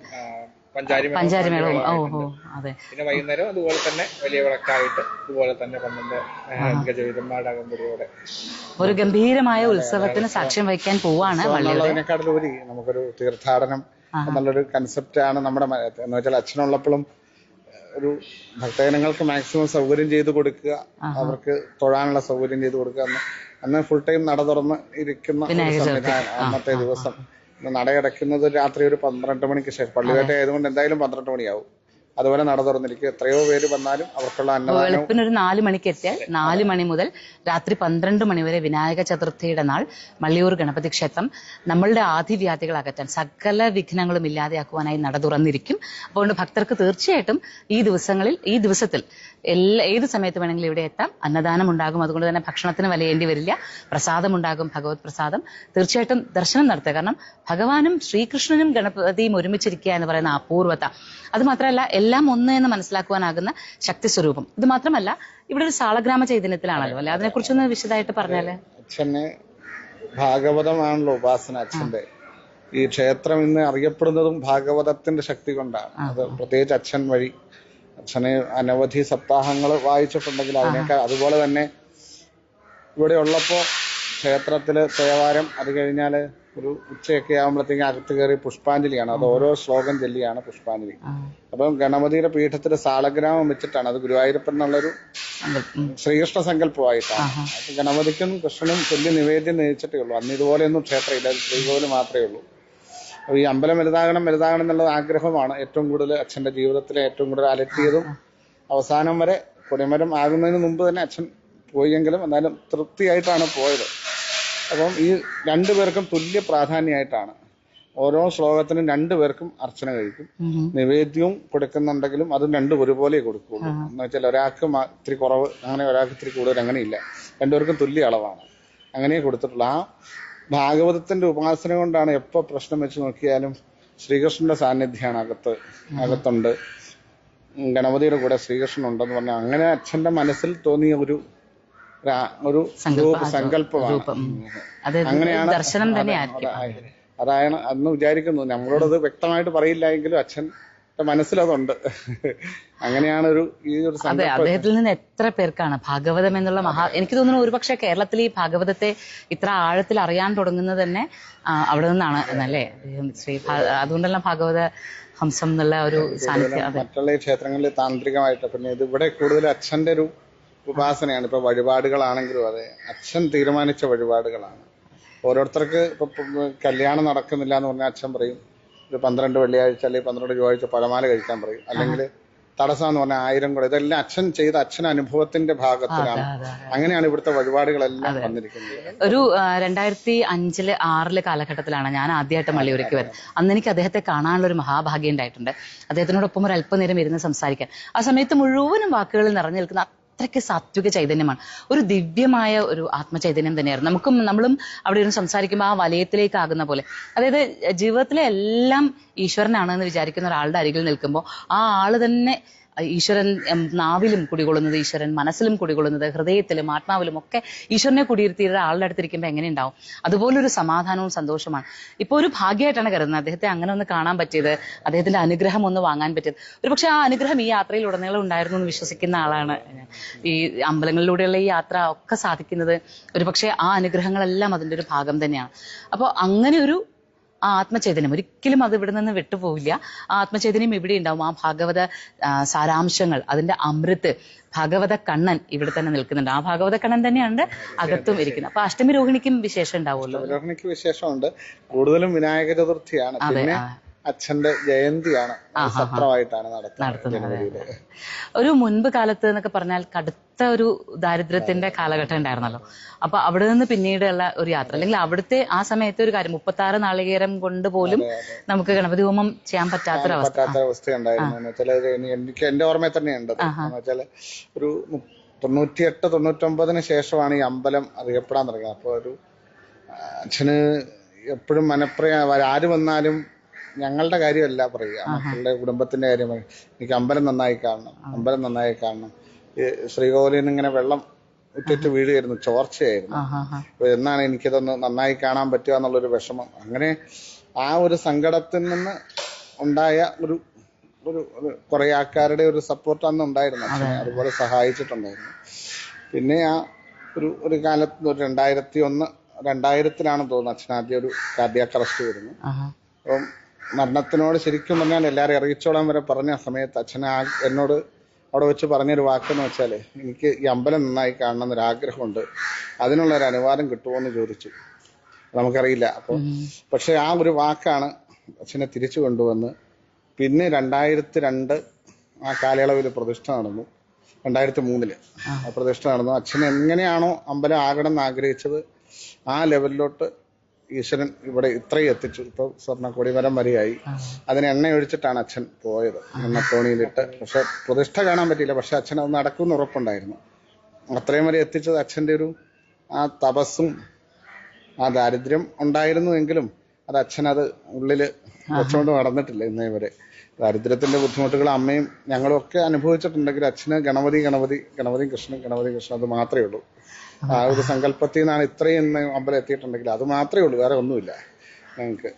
പഞ്ചാരിമേളവും ഓ ഓ അതെ. പിന്നെ വൈകുന്നേരം അതുപോലെ തന്നെ വലിയ വിളക്കായിട്ട് ഇതുപോലെ തന്നെ പന്ത്രണ്ട് ഗജവീതന്മാരുടെ അകമ്പടിയോടെ ഒരു ഗംഭീരമായ ഉത്സവത്തിന് സാക്ഷ്യം വഹിക്കാൻ പോവാണ് എന്നുള്ളതിനേക്കാളുപരി നമുക്കൊരു തീർത്ഥാടനം നല്ലൊരു കൺസെപ്റ്റ് ആണ് നമ്മുടെ എന്നുവെച്ചാൽ എന്ന് വെച്ചാൽ അച്ഛനുള്ളപ്പോഴും ഒരു ഭക്തജനങ്ങൾക്ക് മാക്സിമം സൗകര്യം ചെയ്തു കൊടുക്കുക. അവർക്ക് തൊഴാനുള്ള സൗകര്യം ചെയ്തു കൊടുക്കുക. അന്ന് ഫുൾ ടൈം നട തുറന്ന് ഇരിക്കുന്ന. സംവിധാനം അന്നത്തെ ദിവസം. നടയടക്കുന്നത് രാത്രി ഒരു പന്ത്രണ്ട് മണിക്ക് ശേഷം. പള്ളിവേട്ട ആയതുകൊണ്ട് എന്തായാലും പന്ത്രണ്ട് മണിയാവും. അതുപോലെ നട തുറന്നിരിക്കും എത്രയോ പേര് വന്നാലും അവർക്കുള്ള അന്നദാനം വെളുപ്പിന് ഒരു നാല് മണിക്ക് എത്തിയാൽ നാല് മണി മുതൽ രാത്രി പന്ത്രണ്ട് മണി വരെ വിനായക ചതുർത്ഥിയുടെ നാൾ മള്ളിയൂർ ഗണപതി ക്ഷേത്രം നമ്മളുടെ ആദിവ്യാധികൾ അകറ്റാൻ സകല വിഘ്നങ്ങളും ഇല്ലാതെയാക്കുവാനായി നട തുറന്നിരിക്കും. അതുകൊണ്ട് ഭക്തർക്ക് തീർച്ചയായിട്ടും ഈ ദിവസങ്ങളിൽ ഈ ദിവസത്തിൽ എല്ലാ ഏത് സമയത്ത് വേണമെങ്കിലും ഇവിടെ എത്താം. അന്നദാനം ഉണ്ടാകും. അതുകൊണ്ട് തന്നെ ഭക്ഷണത്തിന് വലയേണ്ടി വരില്ല. പ്രസാദം ഉണ്ടാകും ഭഗവത് പ്രസാദം. തീർച്ചയായിട്ടും ദർശനം നടത്തുക. കാരണം ഭഗവാനും ശ്രീകൃഷ്ണനും ഗണപതിയും ഒരുമിച്ചിരിക്കുക എന്ന് പറയുന്ന അപൂർവത. അത് മാത്രമല്ല എല്ലാം ഒന്ന് എന്ന് മനസ്സിലാക്കുവാനാകുന്ന ശക്തി സ്വരൂപം ഇത് മാത്രമല്ല ഇവിടെ ഒരു സാളഗ്രാമ ചൈതന്യത്തിലാണല്ലോ അല്ലെ? അതിനെക്കുറിച്ചൊന്ന് വിശദമായിട്ട് പറഞ്ഞാൽ. അച്ഛന് ഭാഗവതമാണല്ലോ ഉപാസന അച്ഛന്റെ. ഈ ക്ഷേത്രം ഇന്ന് അറിയപ്പെടുന്നതും ഭാഗവതത്തിന്റെ ശക്തി കൊണ്ടാണ്. അത് പ്രത്യേകിച്ച് അച്ഛൻ വഴി അച്ഛനെ അനവധി സപ്താഹങ്ങൾ വായിച്ചിട്ടുണ്ടെങ്കിൽ അതിനേക്കാൾ അതുപോലെ തന്നെ ഇവിടെ ഉള്ളപ്പോ ക്ഷേത്രത്തിൽ തേവാരം അത് കഴിഞ്ഞാൽ ഒരു ഉച്ചയൊക്കെ ആകുമ്പോഴത്തേക്കും അകത്ത് കയറി പുഷ്പാഞ്ജലിയാണ്. അത് ഓരോ ശ്ലോകം ചൊല്ലിയാണ് പുഷ്പാഞ്ജലി. അപ്പം ഗണപതിയുടെ പീഠത്തിൽ സാളഗ്രാമം വെച്ചിട്ടാണ്. അത് ഗുരുവായൂരപ്പൻ എന്നുള്ളൊരു. ശ്രീകൃഷ്ണ സങ്കല്പമായിട്ടാണ്. അപ്പൊ ഗണപതിക്കും കൃഷ്ണനും ചൊല്ലി നിവേദ്യം നയിച്ചിട്ടേ ഉള്ളൂ. അന്ന് ഇതുപോലെയൊന്നും ക്ഷേത്രമില്ല. അത് ശ്രീകോവിൽ മാത്രമേ ഉള്ളൂ. അപ്പൊ ഈ അമ്പലം വലുതാകണം വലുതാകണം എന്നുള്ള ആഗ്രഹമാണ്. ഏറ്റവും കൂടുതൽ അച്ഛന്റെ ജീവിതത്തിലെ ഏറ്റവും കൂടുതൽ അലട്ടിയതും അവസാനം വരെ കൊടിമരം ആകുന്നതിന് മുമ്പ് തന്നെ അച്ഛൻ പോയെങ്കിലും എന്നാലും തൃപ്തിയായിട്ടാണ് പോയത്. അപ്പം ഈ രണ്ടു പേർക്കും തുല്യ പ്രാധാന്യമായിട്ടാണ്. ഓരോ ശ്ലോകത്തിനും രണ്ടു പേർക്കും അർച്ചന കഴിക്കും. നിവേദ്യവും കൊടുക്കുന്നുണ്ടെങ്കിലും അതും രണ്ടും ഒരുപോലെ കൊടുക്കുള്ളൂ എന്ന് വെച്ചാൽ ഒരാൾക്ക് ഇത്തിരി കുറവ് അങ്ങനെ ഒരാൾക്ക് ഇത്തിരി കൂടുതൽ അങ്ങനെയില്ല. രണ്ടുപേർക്കും തുല്യ അളവാണ്. അങ്ങനെ കൊടുത്തിട്ടുള്ള. ആ ഭാഗവതത്തിന്റെ ഉപാസന കൊണ്ടാണ് എപ്പോ പ്രശ്നം വെച്ച് നോക്കിയാലും ശ്രീകൃഷ്ണന്റെ സാന്നിധ്യമാണ് അകത്ത് അകത്തുണ്ട്. ഗണപതിയുടെ കൂടെ ശ്രീകൃഷ്ണൻ ഉണ്ടെന്ന് പറഞ്ഞാൽ അങ്ങനെ അച്ഛന്റെ മനസ്സിൽ തോന്നിയ ഒരു ഒരു- സങ്കല്പമാണ്. അങ്ങനെയാണ് ദർശനം തന്നെ അതായത് അതാണ് അന്ന് വിചാരിക്കുന്നു. നമ്മളോടത് വ്യക്തമായിട്ട് പറയില്ല എങ്കിലും അച്ഛൻ മനസ്സിലതുണ്ട്. അങ്ങനെയാണ് ഒരു ഈ ഒരു അതെ അദ്ദേഹത്തിൽ നിന്ന് എത്ര പേർക്കാണ് ഭാഗവതം എന്നുള്ള മഹാ എനിക്ക് തോന്നുന്നു ഒരുപക്ഷെ കേരളത്തിൽ ഈ ഭാഗവതത്തെ ഇത്ര ആഴത്തിൽ അറിയാൻ തുടങ്ങുന്നത് തന്നെ അവിടെ നിന്നാണ് എന്നല്ലേ? ശ്രീ അതുകൊണ്ടല്ല ഭാഗവത ഹംസം എന്നുള്ള ഒരു സാന്നിധ്യം മറ്റുള്ള ക്ഷേത്രങ്ങളിൽ താന്ത്രികമായിട്ട് പിന്നെ ഇത് ഇവിടെ കൂടുതൽ അച്ഛന്റെ ഒരു ഉപാസനയാണ്. ഇപ്പൊ വഴിപാടുകളാണെങ്കിലും അതെ. അച്ഛൻ തീരുമാനിച്ച വഴിപാടുകളാണ്. ഓരോരുത്തർക്ക് ഇപ്പൊ കല്യാണം നടക്കുന്നില്ല എന്ന് പറഞ്ഞാൽ അച്ഛൻ പറയും. ഒരു പന്ത്രണ്ട് വെള്ളിയാഴ്ച അല്ലെങ്കിൽ പന്ത്രണ്ട് ചൊവ്വാഴ്ച പഴമാല കഴിക്കാൻ പറയും. അല്ലെങ്കിൽ തടസ്സം എന്ന് പറഞ്ഞാൽ ആയിരം കൂടെ ഇതെല്ലാം അച്ഛൻ ചെയ്ത അച്ഛൻ അനുഭവത്തിന്റെ ഭാഗത്തിലാണ്. അങ്ങനെയാണ് ഇവിടുത്തെ വഴിപാടുകളെല്ലാം വന്നിരിക്കുന്നത്. ഒരു രണ്ടായിരത്തി അഞ്ചിൽ ആറിൽ കാലഘട്ടത്തിലാണ് ഞാൻ ആദ്യമായിട്ട് മള്ളിയൂരേക്ക് വരുന്നത് അന്ന് എനിക്ക് അദ്ദേഹത്തെ കാണാനുള്ള ഒരു മഹാഭാഗ്യം ഉണ്ടായിട്ടുണ്ട്. അദ്ദേഹത്തിനോടൊപ്പം ഒരു അല്പനേരം ഇരുന്ന് സംസാരിക്കാൻ. ആ സമയത്ത് മുഴുവനും വാക്കുകളിൽ നിറഞ്ഞു നിൽക്കുന്ന അത്രയ്ക്ക് സാത്വിക ചൈതന്യമാണ്. ഒരു ദിവ്യമായ ഒരു ആത്മചൈതന്യം തന്നെയായിരുന്നു. നമുക്കും നമ്മളും അവിടെ ഇരുന്ന് സംസാരിക്കുമ്പോൾ ആ വലയത്തിലേക്ക് ആകുന്ന പോലെ. അതായത് ജീവിതത്തിലെ എല്ലാം ഈശ്വരനാണെന്ന് വിചാരിക്കുന്ന ഒരാളുടെ അരികിൽ നിൽക്കുമ്പോൾ ആ ആൾ തന്നെ ഈശ്വരൻ നാവിലും കുടികൊള്ളുന്നത് ഈശ്വരൻ മനസ്സിലും കുടികൊള്ളുന്നത് ഹൃദയത്തിലും ആത്മാവിലും ഒക്കെ ഈശ്വരനെ കുടിയിരുത്തിയ ആളുടെ അടുത്തിരിക്കുമ്പോൾ എങ്ങനെ ഉണ്ടാവും അതുപോലൊരു സമാധാനവും സന്തോഷമാണ്. ഇപ്പോൾ ഒരു ഭാഗ്യമായിട്ടാണ് കരുതുന്നത്. അദ്ദേഹത്തെ അങ്ങനെ ഒന്ന് കാണാൻ പറ്റിയത് അദ്ദേഹത്തിന്റെ അനുഗ്രഹം ഒന്ന് വാങ്ങാൻ പറ്റിയത്. ഒരുപക്ഷെ ആ അനുഗ്രഹം ഈ യാത്രയിൽ ഉടനീളം ഉണ്ടായിരുന്നു എന്ന് വിശ്വസിക്കുന്ന ആളാണ്. ഈ അമ്പലങ്ങളിലൂടെയുള്ള ഈ യാത്ര ഒക്കെ സാധിക്കുന്നത് ഒരുപക്ഷെ ആ അനുഗ്രഹങ്ങളെല്ലാം അതിന്റെ ഒരു ഭാഗം തന്നെയാണ്. അപ്പോൾ അങ്ങനെ ഒരു ആത്മചൈതന്യം. ഒരിക്കലും അത് ഇവിടെ നിന്ന് വിട്ടുപോവില്ല. ആ ആത്മചൈതന്യം ഇവിടെ ഉണ്ടാവും. ആ ഭാഗവത സാരാംശങ്ങൾ അതിന്റെ അമൃത് ഭാഗവത കണ്ണൻ ഇവിടെ തന്നെ നിൽക്കുന്നുണ്ട്. ആ ഭാഗവത കണ്ണൻ തന്നെയാണ് അകത്തും ഇരിക്കുന്നത്. അപ്പൊ അഷ്ടമി രോഹിണിക്കും വിശേഷം ഉണ്ടാവുമല്ലോ? രോഹിണിക്ക് വിശേഷമുണ്ട്. കൂടുതലും വിനായക ചതുർത്ഥിയാണ്. പിന്നെ. അച്ഛന്റെ ജയന്തിയാണ്. സത്രമായിട്ടാണ് നടത്തുന്നത് ഒരു മുൻപ് കാലത്ത് എന്നൊക്കെ പറഞ്ഞാൽ കടുത്ത ഒരു ദാരിദ്ര്യത്തിന്റെ കാലഘട്ടം ഉണ്ടായിരുന്നല്ലോ. അപ്പൊ അവിടെ നിന്ന് പിന്നീടുള്ള ഒരു യാത്ര. അല്ലെങ്കിൽ അവിടുത്തെ ആ സമയത്തെ ഒരു കാര്യം മുപ്പത്തി ആറ് നാളികേരം കൊണ്ട് പോലും നമുക്ക് ഗണപതി ഹോമം ചെയ്യാൻ പറ്റാത്തൊരവസ്ഥ. ഇനി എനിക്ക് എന്റെ ഓർമ്മയിൽ തന്നെയുണ്ട് ഒരു തൊണ്ണൂറ്റിയെട്ട് തൊണ്ണൂറ്റൊമ്പതിന് ശേഷമാണ് ഈ അമ്പലം അറിയപ്പെടാൻ തുടങ്ങിയത്. അപ്പോൾ ഒരു അച്ഛന് എപ്പോഴും മനപ്രയ ആര് വന്നാലും ഞങ്ങളുടെ കാര്യമല്ല പറയുക. മക്കളുടെ കുടുംബത്തിന്റെ കാര്യം. എനിക്ക് അമ്പലം നന്നായി കാണണം അമ്പലം നന്നായി കാണണം. ഈ ശ്രീകോവിലിൽ നിന്ന് ഇങ്ങനെ വെള്ളം ഉറ്റിട്ട് വീഴുകയായിരുന്നു ചോർച്ചയായിരുന്നു. എന്നാണ് എനിക്കിതൊന്ന് നന്നായി കാണാൻ പറ്റുക എന്നുള്ളൊരു വിഷമം. അങ്ങനെ ആ ഒരു സങ്കടത്തിൽ നിന്ന് ഉണ്ടായ ഒരു ഒരു കുറെ ആൾക്കാരുടെ ഒരു സപ്പോർട്ട് അന്ന് ഉണ്ടായിരുന്നു. അതുപോലെ സഹായിച്ചിട്ടുണ്ടായിരുന്നു. പിന്നെ ആ ഒരു ഒരു കാലത്ത് ഒരു രണ്ടായിരത്തി ഒന്ന് രണ്ടായിരത്തിലാണ് തോന്നുന്നു അച്ഛൻ ആദ്യം ഒരു കാർഡിയാക് അറസ്റ്റ് വരുന്നു അപ്പം മരണത്തിനോട് ശരിക്കും പറഞ്ഞാൽ എല്ലാവരും അറിയിച്ചോളാൻ വരെ പറഞ്ഞ സമയത്ത് അച്ഛൻ ആ എന്നോട് അവിടെ വെച്ച് പറഞ്ഞൊരു വാക്കെന്ന് വെച്ചാൽ എനിക്ക് ഈ അമ്പലം നന്നായി കാണണം എന്നൊരു ആഗ്രഹമുണ്ട് അതിനുള്ള ഒരു അനുവാദം കിട്ടുമോ എന്ന് ചോദിച്ചു. നമുക്കറിയില്ല. അപ്പോൾ പക്ഷെ ആ ഒരു വാക്കാണ് അച്ഛനെ തിരിച്ചു കൊണ്ടുവന്ന് പിന്നെ രണ്ടായിരത്തി രണ്ട് ആ കാലയളവിൽ പ്രതിഷ്ഠ നടന്നു. രണ്ടായിരത്തി മൂന്നിൽ ആ പ്രതിഷ്ഠ നടന്നു. അച്ഛൻ എങ്ങനെയാണോ അമ്പലം ആകണം എന്ന് ആഗ്രഹിച്ചത് ആ ലെവലിലോട്ട് ഈശ്വരൻ ഇവിടെ ഇത്രയും എത്തിച്ചു. ഇപ്പൊ സ്വർണ കൊടിമരം വരെയായി അതിന് എണ്ണ ഒഴിച്ചിട്ടാണ് അച്ഛൻ പോയത്. എണ്ണ തോണിയിലിട്ട് പക്ഷെ പ്രതിഷ്ഠ കാണാൻ പറ്റിയില്ല. പക്ഷെ അച്ഛൻ അത് നടക്കുമെന്ന് ഉറപ്പുണ്ടായിരുന്നു. അത്രയും വരെ എത്തിച്ചത് അച്ഛന്റെ ഒരു ആ തപസ്സും ആ ദാരിദ്ര്യം ഉണ്ടായിരുന്നു എങ്കിലും അത് അച്ഛനത് ഉള്ളിൽ വെച്ചുകൊണ്ട് നടന്നിട്ടില്ല ഇന്നേ വരെ. ദാരിദ്ര്യത്തിന്റെ ബുദ്ധിമുട്ടുകൾ അമ്മയും ഞങ്ങളും ഒക്കെ അനുഭവിച്ചിട്ടുണ്ടെങ്കിൽ അച്ഛന് ഗണപതി ഗണപതി ഗണപതി കൃഷ്ണൻ ഗണപതി കൃഷ്ണൻ അത് മാത്രമേ ഉള്ളൂ. ആ ഒരു സങ്കല്പത്തിൽ നിന്നാണ് ഇത്രയും അമ്പലം എത്തിയിട്ടുണ്ടെങ്കിൽ അത് മാത്രമേ ഉള്ളൂ വേറെ ഒന്നുമില്ല.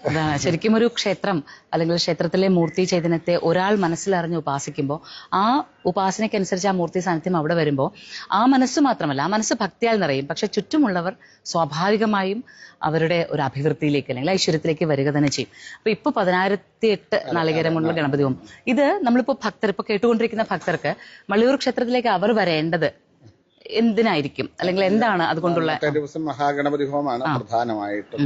അതാണ് ശരിക്കും ഒരു ക്ഷേത്രം അല്ലെങ്കിൽ ക്ഷേത്രത്തിലെ മൂർത്തി ചൈതന്യത്തെ ഒരാൾ മനസ്സിലറിഞ്ഞ് ഉപാസിക്കുമ്പോൾ ആ ഉപാസനയ്ക്കനുസരിച്ച് ആ മൂർത്തി സാന്നിധ്യം അവിടെ വരുമ്പോൾ ആ മനസ്സ് മാത്രമല്ല ആ മനസ്സ് ഭക്തിയാൽ നിറയും. പക്ഷെ ചുറ്റുമുള്ളവർ സ്വാഭാവികമായും അവരുടെ ഒരു അഭിവൃദ്ധിയിലേക്ക് അല്ലെങ്കിൽ ഐശ്വര്യത്തിലേക്ക് വരിക തന്നെ ചെയ്യും. അപ്പൊ ഇപ്പൊ പതിനായിരത്തി എട്ട് നാളികേരമുള്ള ഗണപതി ഹോമം. ഇത് നമ്മളിപ്പോ ഭക്തർ ഇപ്പൊ കേട്ടുകൊണ്ടിരിക്കുന്ന ഭക്തർക്ക് മള്ളിയൂർ ക്ഷേത്രത്തിലേക്ക് അവർ വരേണ്ടത് എന്തിനായിരിക്കും? അല്ലെങ്കിൽ എന്താണ് അതുകൊണ്ടുള്ള ദിവസം മഹാഗണപതി ഹോമാണ് പ്രധാനമായിട്ടും.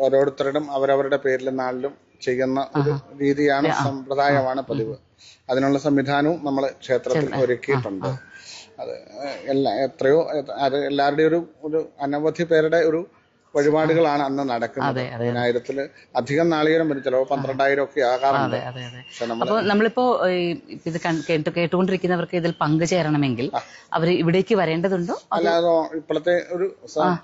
ഓരോരുത്തരുടെ അവരവരുടെ പേരിലും നാളിലും ചെയ്യുന്ന ഒരു രീതിയാണ് സമ്പ്രദായമാണ് പതിവ്. അതിനുള്ള സംവിധാനവും നമ്മൾ ക്ഷേത്രത്തിൽ ഒരുക്കിയിട്ടുണ്ട്. അത് എല്ലാ എത്രയോ എല്ലാവരുടെയും ഒരു ഒരു അനവധി പേരുടെ ഒരു വഴിപാടുകളാണ് അന്ന് നടക്കുന്നത്. പതിനായിരത്തിൽ അധികം നാളികേരം വരും. ചിലപ്പോൾ പന്ത്രണ്ടായിരം ഒക്കെ ആകാറുണ്ട്. അതെ അതെ അതെ. പക്ഷെ നമ്മൾ അപ്പൊ നമ്മളിപ്പോ ഇത് കേട്ടു കേട്ടുകൊണ്ടിരിക്കുന്നവർക്ക് ഇതിൽ പങ്കുചേരണമെങ്കിൽ അവർ ഇവിടേക്ക് വരേണ്ടതുണ്ടോ? അല്ലാതെ ഇപ്പോഴത്തെ ഒരു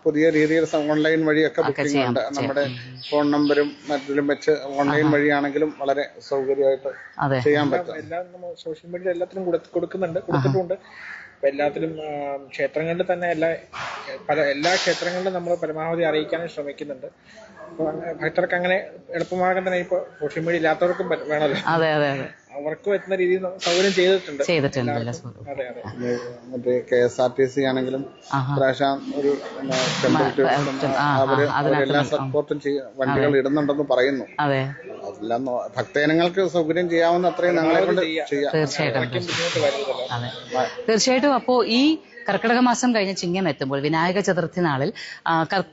പുതിയ രീതിയിൽ ഓൺലൈൻ വഴിയൊക്കെ ബുക്കിംഗ് ഉണ്ട്. നമ്മുടെ ഫോൺ നമ്പരും മറ്റിലും വെച്ച് ഓൺലൈൻ വഴിയാണെങ്കിലും വളരെ സൗകര്യമായിട്ട് ചെയ്യാൻ പറ്റും. എല്ലാം നമ്മൾ സോഷ്യൽ മീഡിയ എല്ലാത്തിനും കൊടു- കൊടുക്കുന്നുണ്ട് കൊടുത്തിട്ടുണ്ട്. അപ്പൊ എല്ലാത്തിലും ക്ഷേത്രങ്ങളിൽ തന്നെ എല്ലാ പല എല്ലാ ക്ഷേത്രങ്ങളിലും നമ്മൾ പരമാവധി അറിയിക്കാനും ശ്രമിക്കുന്നുണ്ട്. ഭക്തർക്ക് അങ്ങനെ എളുപ്പമാകാൻ തന്നെ ഇപ്പൊ സോഷ്യൽ മീഡിയ ഇല്ലാത്തവർക്കും വേണമല്ലോ. അതെ അതെ അതെ. അവർക്ക് പറ്റുന്ന രീതിയിൽ സൗകര്യം ചെയ്തിട്ടുണ്ട്. ചെയ്തിട്ടുണ്ട് മറ്റേ K S R T C ആണെങ്കിലും. പ്രാവശ്യം ഒരു എല്ലാ അവരെല്ലാം സപ്പോർട്ടും വണ്ടികൾ ഇടുന്നുണ്ടെന്ന് പറയുന്നു. അതെ. അതെല്ലാം ഭക്തജനങ്ങൾക്ക് സൗകര്യം ചെയ്യാവുന്ന അത്രയും ഞങ്ങളെ കൊണ്ട് ചെയ്യാം. തീർച്ചയായിട്ടും അപ്പോ ഈ കർക്കിടക മാസം കഴിഞ്ഞ് ചിങ്ങം എത്തുമ്പോൾ വിനായക ചതുർത്ഥി നാളിൽ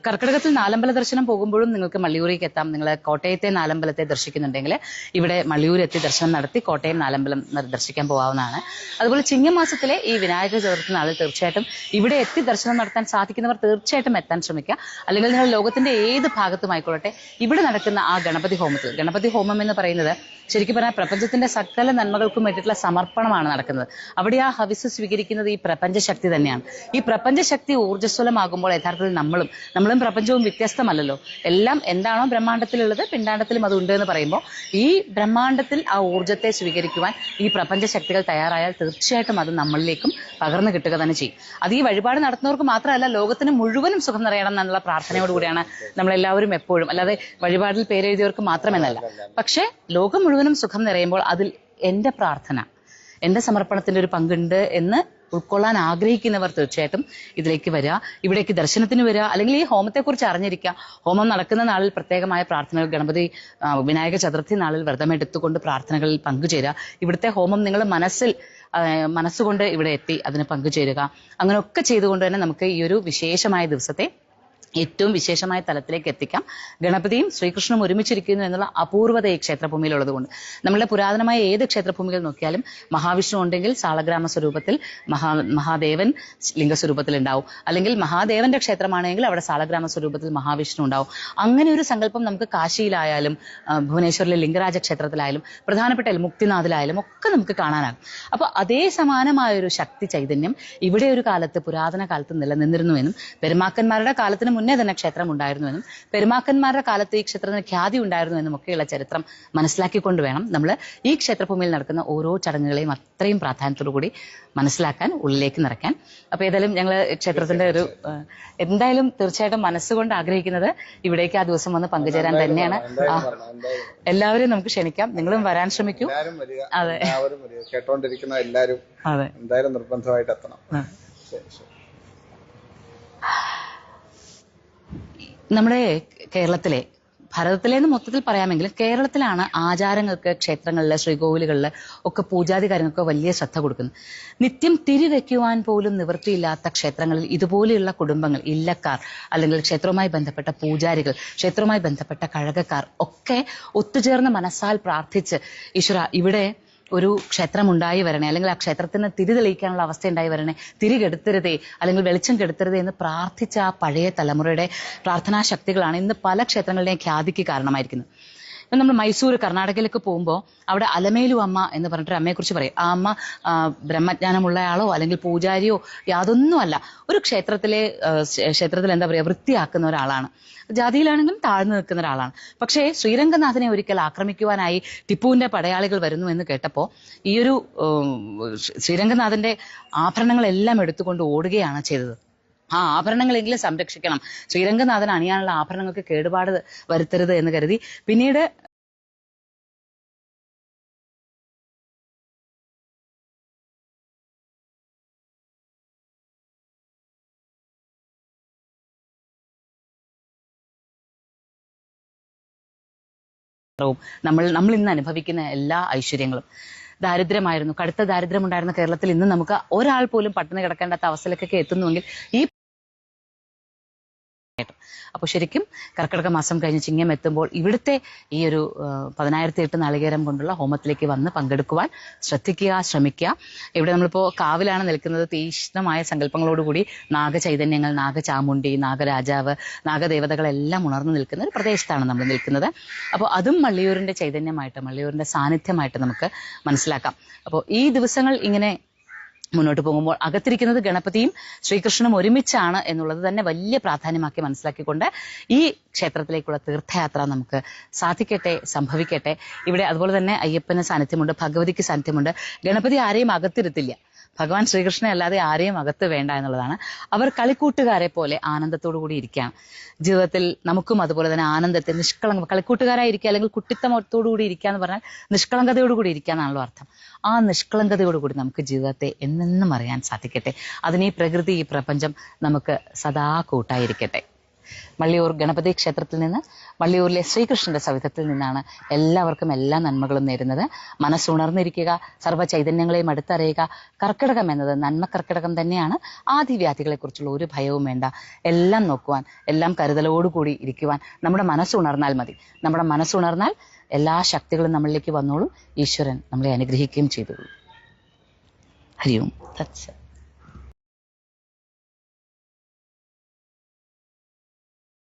കർക്കിടകത്തിൽ നാലമ്പല ദർശനം പോകുമ്പോഴും നിങ്ങൾക്ക് മള്ളിയൂരേക്ക് എത്താം. നിങ്ങൾ കോട്ടയത്തെ നാലമ്പലത്തെ ദർശിക്കുന്നുണ്ടെങ്കിൽ ഇവിടെ മള്ളിയൂർ എത്തി ദർശനം നടത്തി കോട്ടയം നാലമ്പലം ദർശിക്കാൻ പോകാവുന്നതാണ് അതുപോലെ ചിങ്ങമാസത്തിലെ ഈ വിനായക ചതുർത്ഥി നാളിൽ തീർച്ചയായിട്ടും ഇവിടെ എത്തി ദർശനം നടത്താൻ സാധിക്കുന്നവർ തീർച്ചയായിട്ടും എത്താൻ ശ്രമിക്കുക. അല്ലെങ്കിൽ നിങ്ങൾ ലോകത്തിന്റെ ഏത് ഭാഗത്തുമായിക്കൊള്ളട്ടെ ഇവിടെ നടക്കുന്ന ആ ഗണപതി ഹോമത്തിൽ ഗണപതി ഹോമം എന്ന് പറയുന്നത് ശരിക്കും പറഞ്ഞാൽ പ്രപഞ്ചത്തിന്റെ സകല നന്മകൾക്കും വേണ്ടിയിട്ടുള്ള സമർപ്പണമാണ് നടക്കുന്നത്. അവിടെ ആ ഹവിസ് സ്വീകരിക്കുന്നത് ഈ പ്രപഞ്ചശക്തി തന്നെയാണ്. ഈ പ്രപഞ്ചശക്തി ഊർജസ്വലമാകുമ്പോൾ യഥാർത്ഥത്തിൽ നമ്മളും നമ്മളും പ്രപഞ്ചവും വ്യത്യസ്തമല്ലല്ലോ. എല്ലാം എന്താണോ ബ്രഹ്മാണ്ടത്തിലുള്ളത് പിണ്ടാണ്ടത്തിലും അതുണ്ട് എന്ന് പറയുമ്പോൾ ഈ ബ്രഹ്മാണ്ടത്തിൽ ആ ഊർജത്തെ സ്വീകരിക്കുവാൻ ഈ പ്രപഞ്ചശക്തികൾ തയ്യാറായാൽ തീർച്ചയായിട്ടും അത് നമ്മളിലേക്കും പകർന്നു കിട്ടുക തന്നെ ചെയ്യും. അത് ഈ വഴിപാട് നടത്തുന്നവർക്ക് മാത്രമല്ല ലോകത്തിന് മുഴുവനും സുഖം നിറയണം എന്നുള്ള പ്രാർത്ഥനയോടുകൂടിയാണ് നമ്മളെല്ലാവരും എപ്പോഴും. അല്ലാതെ വഴിപാടിൽ പേരെഴുതിയവർക്ക് മാത്രമെന്നല്ല. പക്ഷേ ലോകം മുഴുവനും സുഖം നിറയുമ്പോൾ അതിൽ എന്റെ പ്രാർത്ഥന എന്റെ സമർപ്പണത്തിന്റെ ഒരു പങ്കുണ്ട് എന്ന് ഉൾക്കൊള്ളാൻ ആഗ്രഹിക്കുന്നവർ തീർച്ചയായിട്ടും ഇതിലേക്ക് വരിക. ഇവിടേക്ക് ദർശനത്തിന് വരിക. അല്ലെങ്കിൽ ഈ ഹോമത്തെക്കുറിച്ച് അറിഞ്ഞിരിക്കുക. ഹോമം നടക്കുന്ന നാളിൽ പ്രത്യേകമായ പ്രാർത്ഥനകൾ ഗണപതി വിനായക ചതുർത്ഥി നാളിൽ വ്രതമെടുത്തുകൊണ്ട് പ്രാർത്ഥനകളിൽ പങ്കുചേരുക. ഇവിടുത്തെ ഹോമം നിങ്ങൾ മനസ്സിൽ മനസ്സുകൊണ്ട് ഇവിടെ എത്തി അതിന് പങ്കുചേരുക. അങ്ങനെയൊക്കെ ചെയ്തുകൊണ്ട് തന്നെ നമുക്ക് ഈ ഒരു വിശേഷമായ ദിവസത്തെ ഏറ്റവും വിശേഷമായ തലത്തിലേക്ക് എത്തിക്കാം. ഗണപതിയും ശ്രീകൃഷ്ണനും ഒരുമിച്ചിരിക്കുന്നു എന്നുള്ള അപൂർവത ഈ ക്ഷേത്രഭൂമിയിലുള്ളത് കൊണ്ട് നമ്മളുടെ പുരാതനമായ ഏത് ക്ഷേത്രഭൂമികൾ നോക്കിയാലും മഹാവിഷ്ണു ഉണ്ടെങ്കിൽ സാളഗ്രാമ സ്വരൂപത്തിൽ മഹാ മഹാദേവൻ ലിംഗസ്വരൂപത്തിൽ ഉണ്ടാവും അല്ലെങ്കിൽ മഹാദേവന്റെ ക്ഷേത്രമാണെങ്കിൽ അവിടെ സാളഗ്രാമ സ്വരൂപത്തിൽ മഹാവിഷ്ണു ഉണ്ടാവും. അങ്ങനെ ഒരു സങ്കല്പം നമുക്ക് കാശിയിലായാലും ഭുവനേശ്വറിലെ ലിംഗരാജ ക്ഷേത്രത്തിലായാലും പ്രധാനപ്പെട്ട മുക്തിനാഥിലായാലും ഒക്കെ നമുക്ക് കാണാനാകും. അപ്പോൾ അതേ സമാനമായ ഒരു ശക്തി ചൈതന്യം ഇവിടെ ഒരു കാലത്ത് പുരാതന കാലത്ത് നിലനിന്നിരുന്നുവെന്നും പെരുമാക്കന്മാരുടെ കാലത്തിന് മുന്നേ തന്നെ ക്ഷേത്രം ഉണ്ടായിരുന്നുവെന്നും പെരുമാക്കന്മാരുടെ കാലത്ത് ഈ ക്ഷേത്രത്തിന് ഖ്യാതി ഉണ്ടായിരുന്നുവെന്നും ഒക്കെയുള്ള ചരിത്രം മനസ്സിലാക്കിക്കൊണ്ട് വേണം നമ്മൾ ഈ ക്ഷേത്രഭൂമിയിൽ നടക്കുന്ന ഓരോ ചടങ്ങുകളെയും അത്രയും പ്രാധാന്യത്തോടു കൂടി മനസ്സിലാക്കാൻ ഉള്ളിലേക്ക് നിറയ്ക്കാൻ. അപ്പൊ ഏതായാലും ഞങ്ങൾ ക്ഷേത്രത്തിന്റെ ഒരു എന്തായാലും തീർച്ചയായിട്ടും മനസ്സുകൊണ്ട് ആഗ്രഹിക്കുന്നത് ഇവിടേക്ക് ആ ദിവസം വന്ന് പങ്കുചേരാൻ തന്നെയാണ്. എല്ലാവരും എല്ലാവരെയും നമുക്ക് ക്ഷണിക്കാം. നിങ്ങളും വരാൻ ശ്രമിക്കൂ. അതെ. കേട്ടോണ്ടിരിക്കുന്ന എല്ലാവരും അതെ. എന്തായാലും നിർബന്ധമായിട്ട് എത്തണം. ശരി ശരി. നമ്മുടെ കേരളത്തിലെ ഭാരതത്തിലേന്ന് മൊത്തത്തിൽ പറയാമെങ്കിലും കേരളത്തിലാണ് ആചാരങ്ങൾക്ക് ക്ഷേത്രങ്ങളിൽ ശ്രീകോവിലുകളിൽ ഒക്കെ പൂജാതി കാര്യങ്ങൾക്ക് വലിയ ശ്രദ്ധ കൊടുക്കുന്നത്. നിത്യം തിരി തിരിവെക്കുവാൻ പോലും നിവൃത്തിയില്ലാത്ത ക്ഷേത്രങ്ങളിൽ ഇതുപോലെയുള്ള കുടുംബങ്ങൾ ഇല്ലക്കാർ അല്ലെങ്കിൽ ക്ഷേത്രവുമായി ബന്ധപ്പെട്ട പൂജാരികൾ ക്ഷേത്രവുമായി ബന്ധപ്പെട്ട കഴകക്കാർ ഒക്കെ ഒത്തുചേർന്ന് മനസ്സാൽ പ്രാർത്ഥിച്ച് ഈശ്വര ഇവിടെ ഒരു ക്ഷേത്രം ഉണ്ടായി വരണേ അല്ലെങ്കിൽ ആ ക്ഷേത്രത്തിന് തിരി തെളിയിക്കാനുള്ള അവസ്ഥ ഉണ്ടായി വരണേ തിരി കെടുത്തരുതേ അല്ലെങ്കിൽ വെളിച്ചം കെടുത്തരുതേ എന്ന് പ്രാർത്ഥിച്ച ആ പഴയ തലമുറയുടെ പ്രാർത്ഥനാ ശക്തികളാണ് ഇന്ന് പല ക്ഷേത്രങ്ങളുടെയും ഖ്യാതിക്ക് കാരണമായിരിക്കുന്നത്. ഇപ്പം നമ്മൾ മൈസൂർ കർണാടകയിലേക്ക് പോകുമ്പോൾ അവിടെ അലമേലു അമ്മ എന്ന് പറഞ്ഞിട്ടൊരു അമ്മയെക്കുറിച്ച് പറയും. ആ അമ്മ ബ്രഹ്മജ്ഞാനമുള്ളയാളോ അല്ലെങ്കിൽ പൂജാരിയോ യാതൊന്നുമല്ല ഒരു ക്ഷേത്രത്തിലെ ക്ഷേത്രത്തിൽ എന്താ പറയുക വൃത്തിയാക്കുന്ന ഒരാളാണ്. ജാതിയിലാണെങ്കിലും താഴ്ന്നു നിൽക്കുന്ന ഒരാളാണ്. പക്ഷേ ശ്രീരംഗനാഥനെ ഒരിക്കൽ ആക്രമിക്കുവാനായി ടിപ്പുവിന്റെ പടയാളികൾ വരുന്നു എന്ന് കേട്ടപ്പോൾ ഈയൊരു ശ്രീരംഗനാഥന്റെ ആഭരണങ്ങളെല്ലാം എടുത്തുകൊണ്ട് ഓടുകയാണ് ചെയ്തത്. ആ ആഭരണങ്ങളെങ്കിലും സംരക്ഷിക്കണം. ശ്രീരംഗനാഥൻ അണിയാനുള്ള ആഭരണങ്ങൾക്ക് കേടുപാട് വരുത്തരുത് എന്ന് കരുതി. പിന്നീട് നമ്മൾ നമ്മൾ ഇന്ന് അനുഭവിക്കുന്ന എല്ലാ ഐശ്വര്യങ്ങളും. ദാരിദ്ര്യമായിരുന്നു. കടുത്ത ദാരിദ്ര്യമുണ്ടായിരുന്ന കേരളത്തിൽ ഇന്ന് നമുക്ക് ഒരാൾ പോലും പട്ടിണി കിടക്കേണ്ടാത്ത അവസ്ഥയിലേക്കൊക്കെ എത്തുന്നുവെങ്കിൽ ഈ അപ്പോൾ ശരിക്കും കർക്കിടക മാസം കഴിഞ്ഞ് ചിങ്ങം എത്തുമ്പോൾ ഇവിടുത്തെ ഈ ഒരു പതിനായിരത്തി എട്ട് നാളികേരം കൊണ്ടുള്ള ഹോമത്തിലേക്ക് വന്ന് പങ്കെടുക്കുവാൻ ശ്രദ്ധിക്കുക ശ്രമിക്കുക. ഇവിടെ നമ്മളിപ്പോൾ കാവിലാണ് നിൽക്കുന്നത്. തീഷ്ണമായ സങ്കല്പങ്ങളോടുകൂടി നാഗചൈതന്യങ്ങൾ നാഗചാമുണ്ടി നാഗരാജാവ് നാഗദേവതകളെല്ലാം ഉണർന്നു നിൽക്കുന്ന ഒരു പ്രദേശത്താണ് നമ്മൾ നിൽക്കുന്നത്. അപ്പോൾ അതും മള്ളിയൂരിന്റെ ചൈതന്യമായിട്ട് മള്ളിയൂരിന്റെ സാന്നിധ്യമായിട്ട് നമുക്ക് മനസ്സിലാക്കാം. അപ്പോൾ ഈ ദിവസങ്ങൾ ഇങ്ങനെ മുന്നോട്ട് പോകുമ്പോൾ അകത്തിരിക്കുന്നത് ഗണപതിയും ശ്രീകൃഷ്ണനും ഒരുമിച്ചാണ് എന്നുള്ളത് തന്നെ വലിയ പ്രാധാന്യമാക്കി മനസ്സിലാക്കിക്കൊണ്ട് ഈ ക്ഷേത്രത്തിലേക്കുള്ള തീർത്ഥയാത്ര നമുക്ക് സാധിക്കട്ടെ സംഭവിക്കട്ടെ. ഇവിടെ അതുപോലെ തന്നെ അയ്യപ്പന് സാന്നിധ്യമുണ്ട് ഭഗവതിക്ക് സാന്നിധ്യമുണ്ട്. ഗണപതി ആരെയും അകത്തിരുത്തില്ല. ഭഗവാൻ ശ്രീകൃഷ്ണൻ അല്ലാതെ ആരെയും അകത്ത് വേണ്ട എന്നുള്ളതാണ്. അവർ കളിക്കൂട്ടുകാരെ പോലെ ആനന്ദത്തോടു കൂടി ഇരിക്കാം. ജീവിതത്തിൽ നമുക്കും അതുപോലെ തന്നെ ആനന്ദത്തെ നിഷ്കളങ്ക കളിക്കൂട്ടുകാരായിരിക്കുക അല്ലെങ്കിൽ കുട്ടിത്തമത്തോടു കൂടി ഇരിക്കുക എന്ന് പറഞ്ഞാൽ നിഷ്കളങ്കതയോടു കൂടി ഇരിക്കുക എന്നാണല്ലോ അർത്ഥം. ആ നിഷ്കളങ്കതയോടുകൂടി നമുക്ക് ജീവിതത്തെ എന്നെന്നും അറിയാൻ സാധിക്കട്ടെ. അതിനീ പ്രകൃതി ഈ പ്രപഞ്ചം നമുക്ക് സദാ കൂട്ടായിരിക്കട്ടെ. വള്ളിയൂർ ഗണപതി ക്ഷേത്രത്തിൽ നിന്ന് വള്ളിയൂരിലെ ശ്രീകൃഷ്ണന്റെ സവിധത്തിൽ നിന്നാണ് എല്ലാവർക്കും എല്ലാ നന്മകളും നേരുന്നത്. മനസ്സുണർന്നിരിക്കുക സർവ ചൈതന്യങ്ങളെയും അടുത്തറിയുക. കർക്കിടകം എന്നത് നന്മ കർക്കിടകം തന്നെയാണ്. ആദിവ്യാധികളെക്കുറിച്ചുള്ള ഒരു ഭയവും വേണ്ട. എല്ലാം നോക്കുവാൻ എല്ലാം കരുതലോടുകൂടി ഇരിക്കുവാൻ നമ്മുടെ മനസ്സുണർന്നാൽ മതി. നമ്മുടെ മനസ്സുണർന്നാൽ എല്ലാ ശക്തികളും നമ്മളിലേക്ക് വന്നോളും. ഈശ്വരൻ നമ്മളെ അനുഗ്രഹിക്കുകയും ചെയ്തോളൂ. ഹരിയും. തത്സ